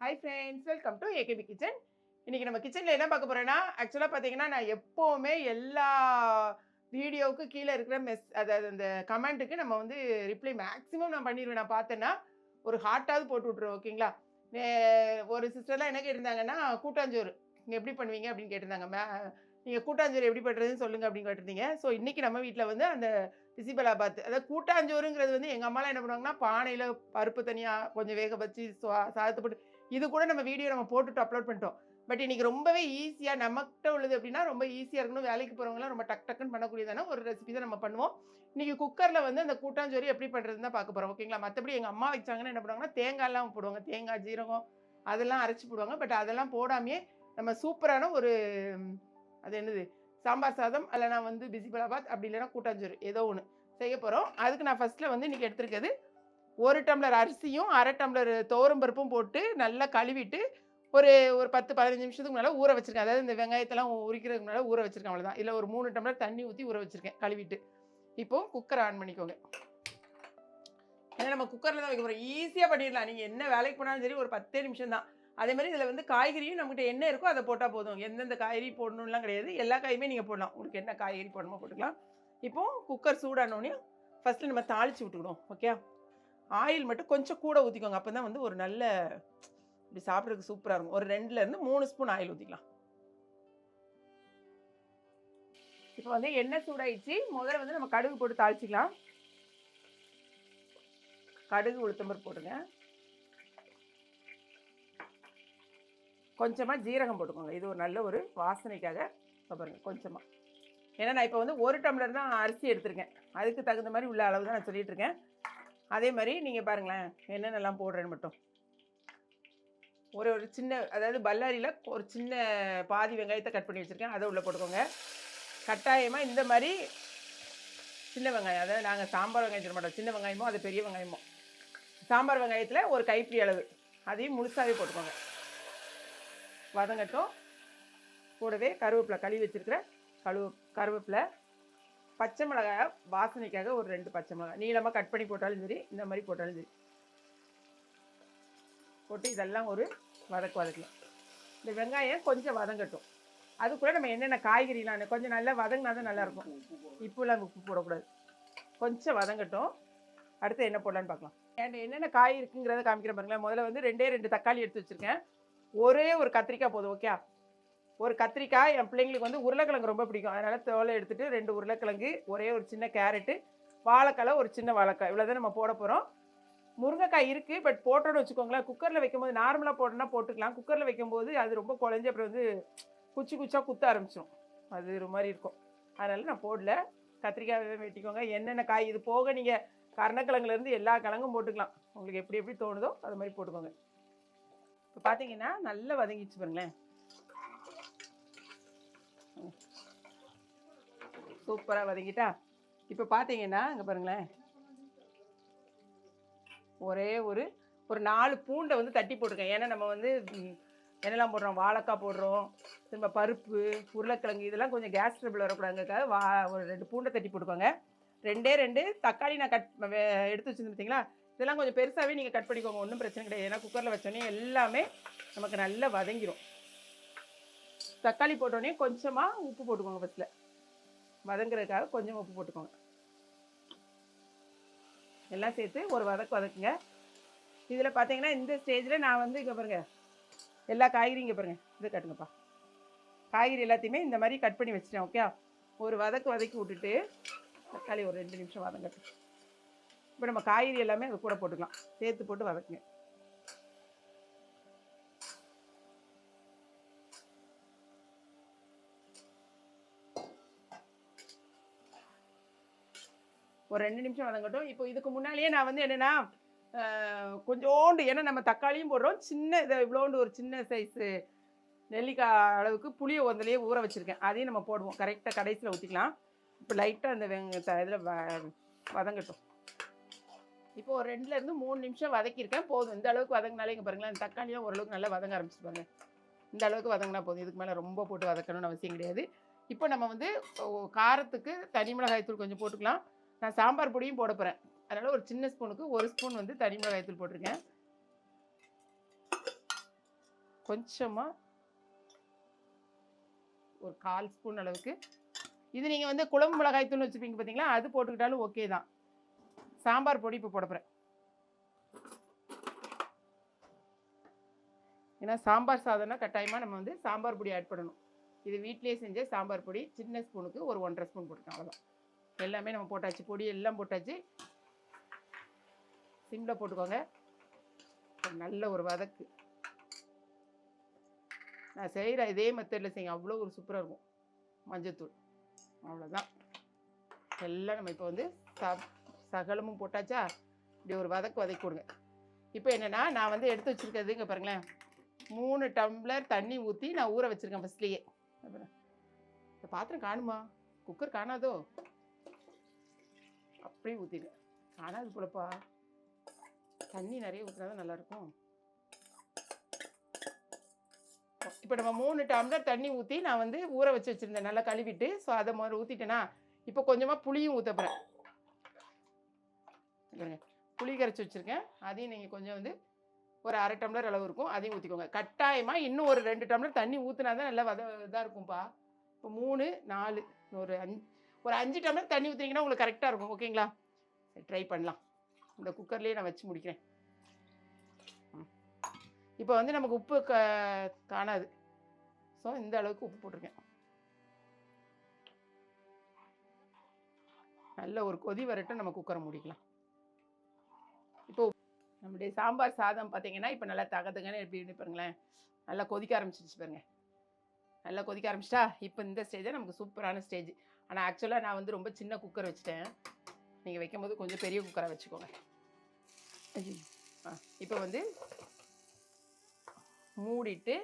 Hi friends welcome to AKB kitchen இன்றைக்கி நம்ம கிச்சனில் என்ன பார்க்க போகிறோன்னா ஆக்சுவலாக பார்த்தீங்கன்னா நான் எப்போவுமே எல்லா வீடியோவுக்கு கீழே இருக்கிற மெஸ் அதாவது அந்த கமெண்ட்டுக்கு நம்ம வந்து ரிப்ளை மேக்ஸிமம் நான் பண்ணிடுவேன். நான் பார்த்தேன்னா ஒரு ஹார்ட்டாவது போட்டு விட்ருவேன் ஓகேங்களா ஒரு சிஸ்டர்லாம் என்ன கேட்டிருந்தாங்கன்னா கூட்டாஞ்சோறு. நீங்கள் எப்படி பண்ணுவீங்க அப்படின்னு கேட்டிருந்தாங்க. மே நீங்கள் கூட்டாஞ்சோறு எப்படி பண்ணுறதுன்னு சொல்லுங்கள் அப்படின்னு கேட்டிருந்தீங்க. ஸோ இன்றைக்கி நம்ம வீட்டில் வந்து அந்த பிசிபலாபாத் அதாவது கூட்டாஞ்சோறுங்கிறது வந்து எங்கள் அம்மாலாம் என்ன பண்ணுவாங்கன்னா பானையில் பருப்பு தனியாக கொஞ்சம் வேக வச்சு சா- சாதத்தை போட்டு இது கூட நம்ம வீடியோ நம்ம போட்டுட்டு அப்லோட் பண்ணிட்டோம். பட் இன்னைக்கு ரொம்பவே ஈஸியாக நம்மகிட்ட உள்ளது அப்படின்னா ரொம்ப ஈஸியாக இருக்கணும். வேலைக்கு போகிறவங்களாம் ரொம்ப டக் டக்குன்னு பண்ணக்கூடியதான ஒரு ரெசிபி தான் நம்ம பண்ணுவோம். இன்றைக்கி குக்கரில் வந்து அந்த கூட்டாஞ்சோறு எப்படி பண்ணுறதுன்னு தான் பார்க்க போகிறோம் ஓகேங்களா மற்றபடி எங்கள் அம்மா வச்சாங்கன்னா என்ன பண்ணுவாங்கன்னா தேங்காய்லாம் போடுவாங்க. தேங்காய் ஜீரகம் அதெல்லாம் அரைச்சி போடுவாங்க. பட் அதெல்லாம் போடாமையே நம்ம சூப்பரான ஒரு அது என்னது? சாம்பார் சாதம் இல்லைனா வந்து பிசிபலாபாத் அப்படி இல்லைனா கூட்டாஞ்சோறு ஏதோ ஒன்று செய்ய போகிறோம் அதுக்கு நான் ஃபஸ்ட்டில் வந்து இன்றைக்கி எடுத்துருக்கிறது ஒரு டம்ளர் அரிசியும் அரை டம்ளர் துவரம் பருப்பும் போட்டு நல்லா கழுவிட்டு ஒரு ஒரு பத்து பதினஞ்சு நிமிஷத்துக்கு முன்னால் ஊற வச்சுருக்கேன். அதாவது இந்த வெங்காயத்தெல்லாம் உரிக்கிறதுக்கு முன்னால் ஊற வச்சுருக்கேன் அவ்வளோதான் இல்லை ஒரு மூணு டம்ளர் தண்ணி ஊற்றி ஊற வச்சுருக்கேன் கழுவிட்டு. இப்போ குக்கரை ஆன் பண்ணிக்கோங்க. ஏன்னா நம்ம குக்கரில் தான் வைக்க போகிறோம் ஈஸியாக பண்ணிடலாம். நீங்கள் என்ன வேலைக்கு போனாலும் சரி ஒரு பத்தே நிமிஷம் தான் அதே மாதிரி இதில் வந்து காய்கறியும் நம்மகிட்ட என்ன இருக்கோ அதை போட்டால் போதும். எந்தெந்த காய்கறி போடணும்லாம் கிடையாது. எல்லா காயுமே நீங்கள் போடலாம். உங்களுக்கு என்ன காய்கறி போடணுமோ போட்டுக்கலாம். இப்போது குக்கர் சூடானோடனே ஃபஸ்ட்டு நம்ம தாளித்து விட்டுக்கணும். ஓகே ஆயில் மட்டும் கொஞ்சம் கூட ஊற்றிக்கோங்க அப்போ தான் வந்து ஒரு நல்ல இப்படி சாப்பிட்றதுக்கு சூப்பராக இருக்கும். ஒரு ரெண்டுலேருந்து மூணு ஸ்பூன் ஆயில் ஊற்றிக்கலாம் இப்போ வந்து எண்ணெய் சூடாயிடுச்சு. முதல்ல வந்து நம்ம கடுகு போட்டு தாளிச்சிக்கலாம். கடுகு உளுத்தம்பர் போடுங்க கொஞ்சமாக ஜீரகம் போட்டுக்கோங்க. இது ஒரு நல்ல ஒரு வாசனைக்காக பாருங்க கொஞ்சமாக ஏன்னா நான் இப்போ வந்து ஒரு டம்ளர் தான் அரிசி எடுத்திருக்கேன். அதுக்கு தகுந்த மாதிரி உள்ள அளவு தான் நான் சொல்லிகிட்ருக்கேன் அதே மாதிரி நீங்கள் பாருங்களேன் என்னென்னலாம் போடுறேன்னு மட்டும். ஒரு ஒரு சின்ன அதாவது பல்லாரியில் ஒரு சின்ன பாதி வெங்காயத்தை கட் பண்ணி வச்சுருக்கேன். அதை உள்ளே போட்டுக்கோங்க. கட்டாயமாக இந்த மாதிரி சின்ன வெங்காயம் அதாவது நாங்கள் சாம்பார் வெங்காயம் சொல்ல மாட்டோம். சின்ன வெங்காயமோ அது பெரிய வெங்காயமோ. சாம்பார் வெங்காயத்தில் ஒரு கைப்பிடி அளவு. அதையும் முழுசாகவே போட்டுக்கோங்க. வதங்கட்டும். கூடவே கருவேப்பிலை கழுவி வச்சுருக்கிற கழுவு கருவேப்பிலை பச்சை மிளகாய் வாசனைக்காக ஒரு ரெண்டு பச்சை மிளகாய் நீளமாக கட் பண்ணி போட்டாலும் சரி இந்த மாதிரி போட்டாலும் சரி. போட்டு இதெல்லாம் ஒரு வதக்கு வதக்கலாம். இந்த வெங்காயம் கொஞ்சம் வதங்கட்டும். அதுக்குள்ளே நம்ம என்னென்ன காய்கறிலாம் கொஞ்சம் நல்லா வதங்கினா தான் நல்லாயிருக்கும். இப்போலாம் உப்பு போடக்கூடாது. கொஞ்சம் வதங்கட்டும். அடுத்து என்ன போடலான்னு பார்க்கலாம். என்கிட்ட என்னென்ன காய் இருக்குங்கிறத காமிக்கிறேன் பாருங்களேன். முதல்ல வந்து ரெண்டே ரெண்டு தக்காளி எடுத்து வச்சுருக்கேன். ஒரே ஒரு கத்திரிக்காய் போதும் ஓகே ஒரு கத்திரிக்காய் என் பிள்ளைங்களுக்கு வந்து உருளைக்கிழங்கு ரொம்ப பிடிக்கும். அதனால் தோலை எடுத்துட்டு ரெண்டு உருளைக்கிழங்கு ஒரே ஒரு சின்ன கேரட்டு வாழைக்காய் ஒரு சின்ன வாழைக்காய். இவ்வளோ தான் நம்ம போட போகிறோம் முருங்கைக்காய் இருக்குது பட் போட்டோன்னு வச்சுக்கோங்களேன் குக்கரில் வைக்கும்போது நார்மலாக போட்டோன்னா போட்டுக்கலாம். குக்கரில் வைக்கும்போது அது ரொம்ப குழஞ்சி அப்புறம் வந்து குச்சி குச்சாக குத்த ஆரம்பிச்சிடும் அது ஒரு மாதிரி இருக்கும். அதனால் நான் போடல. கத்திரிக்காய் வெட்டிக்கோங்க. என்னென்ன காய் இது போக நீங்கள் கருணக்கிழங்குலேருந்து எல்லா கிழங்கும் போட்டுக்கலாம். உங்களுக்கு எப்படி எப்படி தோணுதோ அது மாதிரி போட்டுக்கோங்க. இப்போ பார்த்தீங்கன்னா நல்லா வதங்கிச்சு பாருங்களேன். சூப்பராக வதங்கிட்டா இப்போ பார்த்தீங்கன்னா இங்கே பாருங்களேன். ஒரே ஒரு ஒரு நாலு பூண்டை வந்து தட்டி போட்டிருக்கேன். ஏன்னா நம்ம வந்து என்னெல்லாம் போடுறோம்? வாழைக்காய் போடுறோம். திரும்ப பருப்பு உருளைக்கிழங்கு இதெல்லாம் கொஞ்சம் கேஸ் ட்ரபிள் வரக்கூடாதுங்கிறதுக்காக வா ஒரு ரெண்டு பூண்டை தட்டி போட்டுக்கோங்க. ரெண்டே ரெண்டு தக்காளி நான் கட் எடுத்து வச்சுருந்தேன் பார்த்தீங்களா இதெல்லாம் கொஞ்சம் பெருசாகவே நீங்கள் கட் பண்ணிக்கோங்க. ஒன்றும் பிரச்சனை கிடையாது. ஏன்னா குக்கரில் வச்சோன்னே எல்லாமே நமக்கு நல்லா வதங்கிடும் தக்காளி போட்டோடனே கொஞ்சமாக உப்பு போட்டுக்கோங்க ஃபஸ்ட்டில் வதங்குறதுக்காக கொஞ்சம் உப்பு போட்டுக்கோங்க. எல்லாம் சேர்த்து ஒரு வதக்கு வதக்குங்க. இதில் பார்த்தீங்கன்னா இந்த ஸ்டேஜில் நான் வந்து இங்கே பாருங்க. எல்லா காய்கறியும் இங்கே பாருங்க. இது கட்டுங்கப்பா. காய்கறி எல்லாத்தையுமே இந்த மாதிரி கட் பண்ணி வச்சிட்டேன் ஓகே ஒரு வதக்கு வதக்கி விட்டுட்டு தக்காளி ஒரு ரெண்டு நிமிஷம் வதங்கட்டும். இப்போ நம்ம காய்கறி எல்லாமே அது கூட போட்டுக்கலாம். சேர்த்து போட்டு வதக்குங்க. ஒரு ரெண்டு நிமிஷம் வதங்கட்டும் இப்போ இதுக்கு முன்னாலேயே நான் வந்து என்னென்னா கொஞ்சோண்டு ஏன்னா நம்ம தக்காளியும் போடுறோம். சின்ன இதை இவ்வளோண்டு ஒரு சின்ன சைஸு நெல்லிக்காய் அளவுக்கு புளியை ஒன்றிலேயே ஊற வச்சுருக்கேன். அதையும் நம்ம போடுவோம். கரெக்டாக கடைசியில் ஊற்றிக்கலாம் இப்போ லைட்டாக அந்த வெங்க இதில் வ வதங்கட்டும். இப்போ ஒரு ரெண்டுலேருந்து மூணு நிமிஷம் வதக்கியிருக்கேன். போதும். இந்த அளவுக்கு வதங்கினாலே இங்கே பாருங்களேன் அந்த தக்காளியும் ஓரளவுக்கு நல்லா வதங்க ஆரம்பிச்சு இந்த அளவுக்கு வதங்கினா போதும். இதுக்கு மேலே ரொம்ப போட்டு வதக்கணும்னு அவசியம் கிடையாது. இப்போ நம்ம வந்து காரத்துக்கு தனி மிளகாய் தூள் கொஞ்சம் போட்டுக்கலாம். நான் சாம்பார் பொடியும் போட போகிறேன் அதனால் ஒரு சின்ன ஸ்பூனுக்கு ஒரு ஸ்பூன் வந்து தனி மிளகாய் தூள் போட்டிருக்கேன். கொஞ்சமாக ஒரு கால் ஸ்பூன் அளவுக்கு. இது நீங்கள் வந்து குழம்பு மிளகாய் தூள் வச்சுருப்பீங்க பார்த்தீங்களா அது போட்டுக்கிட்டாலும் ஓகே தான். சாம்பார் பொடி இப்போ போட போகிறேன் ஏன்னா சாம்பார் சாதம்னா கட்டாயமாக நம்ம வந்து சாம்பார் பொடி ஆட் பண்ணணும். இது வீட்லேயே செஞ்ச சாம்பார் பொடி சின்ன ஸ்பூனுக்கு ஒரு ஒன்றரை ஸ்பூன் போட்டுக்கலாம் அவ்வளோதான் எல்லாமே நம்ம போட்டாச்சு. பொடி எல்லாம் போட்டாச்சு. சிம்மில் போட்டுக்கோங்க. ஒரு நல்ல ஒரு வதக்கு. நான் செய்கிற இதே மெத்தடில் செய்யுங்க அவ்வளோ ஒரு சூப்பராக இருக்கும். மஞ்சத்தூள். அவ்வளோதான் எல்லாம் நம்ம இப்போ வந்து ச சகலமும் போட்டாச்சா? இப்படி ஒரு வதக்கு வதக்கி கொடுங்க. இப்போ என்னென்னா நான் வந்து எடுத்து வச்சுருக்கிறதுங்க பாருங்களேன். மூணு டம்ளர் தண்ணி ஊற்றி நான் ஊற வச்சுருக்கேன் ஃபஸ்ட்லேயே இந்த பாத்திரம் காணுமா? குக்கர் காணாதோ? அப்படியே ஊற்றிட்டு ஆனால் அது போலப்பா. தண்ணி நிறைய ஊற்றினா தான் நல்லாயிருக்கும். இப்போ நம்ம மூணு டம்ளர் தண்ணி ஊற்றி நான் வந்து ஊற வச்சு வச்சுருந்தேன். நல்லா கழுவிட்டு ஸோ அதை மாதிரி ஊற்றிட்டேனா இப்போ கொஞ்சமாக புளியும் ஊற்ற போகிறேன் புளி கரைச்சி வச்சுருக்கேன். அதையும் நீங்கள் கொஞ்சம் வந்து ஒரு அரை டம்ளர் அளவு இருக்கும். அதையும் ஊற்றிக்கோங்க கட்டாயமாக இன்னும் ஒரு ரெண்டு டம்ளர் தண்ணி ஊற்றினா தான் நல்லா வத இதாக இருக்கும்ப்பா இப்போ மூணு நாலு ஒரு அஞ்சு ஒரு அஞ்சு டம்ளர் தண்ணி ஊற்றுனீங்கன்னா உங்களுக்கு கரெக்டாக இருக்கும் ஓகேங்களா சரி ட்ரை பண்ணலாம். இந்த குக்கர்லேயே நான் வச்சு முடிக்கிறேன். ம். இப்போ வந்து நமக்கு உப்பு க காணாது. ஸோ இந்த அளவுக்கு உப்பு போட்டிருக்கேன். நல்ல ஒரு கொதி வரட்டும் நம்ம குக்கரை முடிக்கலாம். இப்போ நம்முடைய சாம்பார் சாதம் பார்த்தீங்கன்னா இப்போ நல்லா தகதகன்னு எப்படி பாருங்களேன். நல்லா கொதிக்க ஆரம்பிச்சிருச்சு பாருங்க. நல்லா கொதிக்க ஆரம்பிச்சிட்டா இப்போ இந்த ஸ்டேஜ் நமக்கு சூப்பரான ஸ்டேஜ் ஆனால் ஆக்சுவலாக நான் வந்து ரொம்ப சின்ன குக்கர் வச்சுட்டேன். நீங்கள் வைக்கும்போது கொஞ்சம் பெரிய குக்கராக வச்சுக்கோங்க. ஆ இப்போ வந்து மூடிட்டு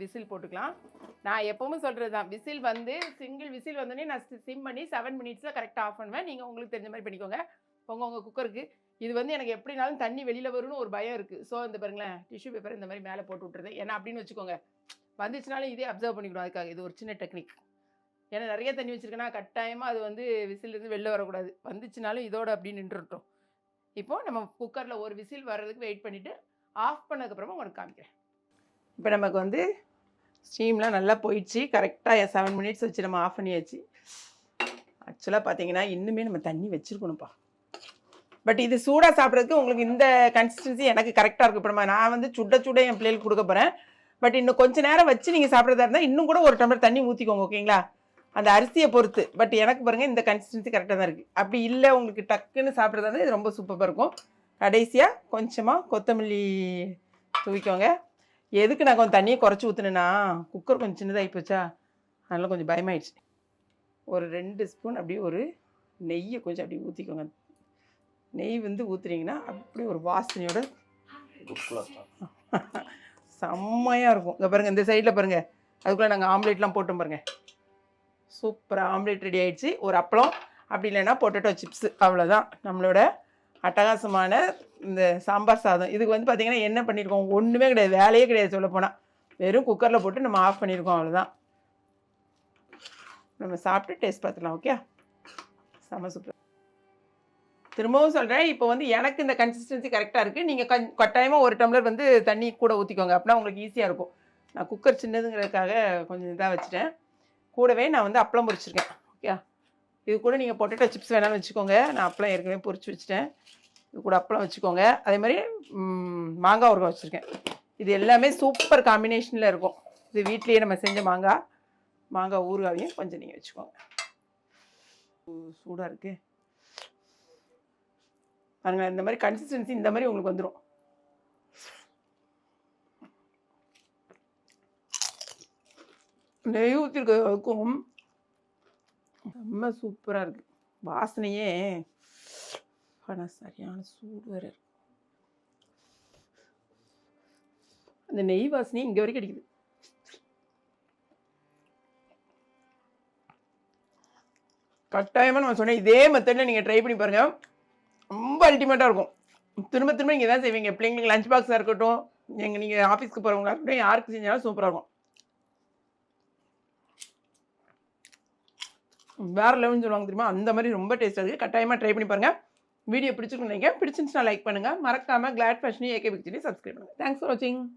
விசில் போட்டுக்கலாம். நான் எப்போவுமே சொல்கிறது தான் விசில் வந்து சிங்கிள் விசில் வந்தோடனே நான் சிம் பண்ணி செவன் மினிட்ஸில் கரெக்டாக ஆஃப் பண்ணுவேன். நீங்கள் உங்களுக்கு தெரிஞ்ச மாதிரி பண்ணிக்கோங்க. உங்கள் உங்கள் குக்கருக்கு இது வந்து எனக்கு எப்படினாலும் தண்ணி வெளியில் வரும்னு ஒரு பயம் இருக்குது ஸோ இந்த பாருங்களேன் டிஷ்யூ பேப்பர் இந்த மாதிரி மேலே போட்டு விட்டுறது. ஏன்னா அப்படின்னு வச்சுக்கோங்க. வந்துச்சுனாலும் இதே அப்சர்வ் பண்ணிக்கணும். அதுக்காக இது ஒரு சின்ன டெக்னிக் ஏன்னா நிறைய தண்ணி வச்சுருக்கேன்னா கட்டாயமாக அது வந்து விசிலிருந்து வெளில வரக்கூடாது. வந்துச்சுனாலும் இதோட அப்படி நின்றுட்டோம் இப்போது நம்ம குக்கரில் ஒரு விசில் வர்றதுக்கு வெயிட் பண்ணிவிட்டு ஆஃப் பண்ணதுக்கப்புறமா உங்களுக்கு காமிக்கிறேன். இப்போ நமக்கு வந்து ஸ்டீம்லாம் நல்லா போயிடுச்சு. கரெக்டாக செவன் மினிட்ஸ் வச்சு நம்ம ஆஃப் பண்ணியாச்சு. ஆக்சுவலாக பார்த்தீங்கன்னா இன்னுமே நம்ம தண்ணி வச்சுருக்கணும்ப்பா. பட் இது சூடாக சாப்பிட்றதுக்கு உங்களுக்கு இந்த கன்சிஸ்டன்சி எனக்கு கரெக்டாக இருக்கும். இப்போ நம்ம நான் வந்து சுட சுட என் பிள்ளைகளுக்கு கொடுக்க போகிறேன் பட் இன்னும் கொஞ்சம் நேரம் வச்சு நீங்கள் சாப்பிட்றதா இருந்தால் இன்னும் கூட ஒரு டம்ளர் தண்ணி ஊற்றிக்கோங்க ஓகேங்களா? அந்த அரிசியை பொறுத்து. பட் எனக்கு பாருங்கள் இந்த கன்சிஸ்டன்சி கரெக்டாக தான் இருக்குது அப்படி இல்லை உங்களுக்கு டக்குன்னு சாப்பிட்றதா இருந்தால் இது ரொம்ப சூப்பராக இருக்கும். கடைசியாக கொஞ்சமாக கொத்தமல்லி தூவிக்கோங்க. எதுக்கு நான் கொஞ்சம் தண்ணியை குறைச்சி ஊற்றுனேன்னா குக்கர் கொஞ்சம் சின்னதாகி போச்சா? அதனால் கொஞ்சம் பயமாயிடுச்சு. ஒரு ரெண்டு ஸ்பூன் அப்படியே ஒரு நெய்யை கொஞ்சம் அப்படியே ஊற்றிக்கோங்க நெய் வந்து ஊற்றுனீங்கன்னா அப்படியே ஒரு வாசனையோட செம்மையாக இருக்கும். இங்கே பாருங்கள் இந்த சைடில் பாருங்கள் அதுக்குள்ளே நாங்கள் ஆம்லேட்லாம் போட்டோம் பாருங்கள் சூப்பராக ஆம்லேட் ரெடி ஆகிடுச்சு ஒரு அப்பளம் அப்படி இல்லைன்னா பொட்டேட்டோ சிப்ஸு அவ்வளோதான் நம்மளோட அட்டகாசமான இந்த சாம்பார் சாதம். இதுக்கு வந்து பார்த்திங்கன்னா என்ன பண்ணியிருக்கோம் ஒன்றுமே கிடையாது. வேலையே கிடையாது சொல்லப் போனால் வெறும் குக்கரில் போட்டு நம்ம ஆஃப் பண்ணியிருக்கோம் அவ்வளோதான் நம்ம சாப்பிட்டு டேஸ்ட் பார்த்துக்கலாம் ஓகே செம சூப்பர் திரும்பவும் சொல்கிறேன் இப்போ வந்து எனக்கு இந்த கன்சிஸ்டன்சி கரெக்டாக இருக்குது நீங்கள் கண் கட்டாயமாக ஒரு டம்ளர் வந்து தண்ணி கூட ஊற்றிக்கோங்க அப்படின்னா உங்களுக்கு ஈஸியாக இருக்கும். நான் குக்கர் சின்னதுங்கிறதுக்காக கொஞ்சம் இதாக வச்சுட்டேன். கூடவே நான் வந்து அப்பளம் பொரிச்சிருக்கேன். ஓகே இது கூட நீங்கள் பொட்டேட்டோ சிப்ஸ் வேணாலும் வச்சுக்கோங்க. நான் அப்பளம் ஏற்கனவே பொரிச்சு வச்சுட்டேன். இது கூட அப்பளம் வச்சுக்கோங்க. அதே மாதிரி மாங்காய் ஊறுகாய் வச்சுருக்கேன். இது எல்லாமே சூப்பர் காம்பினேஷனில் இருக்கும். இது வீட்லேயே நம்ம செஞ்ச மாங்காய் மாங்காய் ஊறுகாவையும் கொஞ்சம் நீங்கள் வச்சுக்கோங்க. சூடாக இருக்கு. பாருங்கள் இந்த மாதிரி கன்சிஸ்டன்சி இந்த மாதிரி உங்களுக்கு வந்துடும் நெய் ஊற்றிருக்கும் ரொம்ப சூப்பராக இருக்கு. வாசனையே. ஆனால் சரியான சூடு வேற இருக்கு. அந்த நெய் வாசனையே இங்கே வரைக்கும் அடிக்குது. கட்டாயமாக நம்ம சொன்னேன் இதே மெத்தடில் நீங்கள் ட்ரை பண்ணி பாருங்கள் ரொம்ப அல்டிமேட்டாக இருக்கும். திரும்ப திரும்ப நீங்கள் தான் செய்வீங்க. பிள்ளைங்களுக்கு லஞ்ச் பாக்ஸாக இருக்கட்டும் எங்கள் நீங்கள் ஆஃபீஸ்க்கு போகிறவங்களா இருக்கட்டும் யாருக்கு செஞ்சாலும் சூப்பராக இருக்கும். வேற லெவல்னு சொல்லுவாங்க தெரியுமா? அந்த மாதிரி ரொம்ப டேஸ்ட்டாக இருக்குது கட்டாயமாக ட்ரை பண்ணி பாருங்கள் வீடியோ பிடிச்சிருக்குன்னு பிடிச்சிருந்துச்சுன்னா லைக் பண்ணுங்கள் மறக்காமல் கிளாட் ஃபேஷனையும் ஏகே பிக்சரையும் சப்ஸ்கிரைப் பண்ணுங்கள் தேங்க்ஸ் ஃபார் வாட்சிங்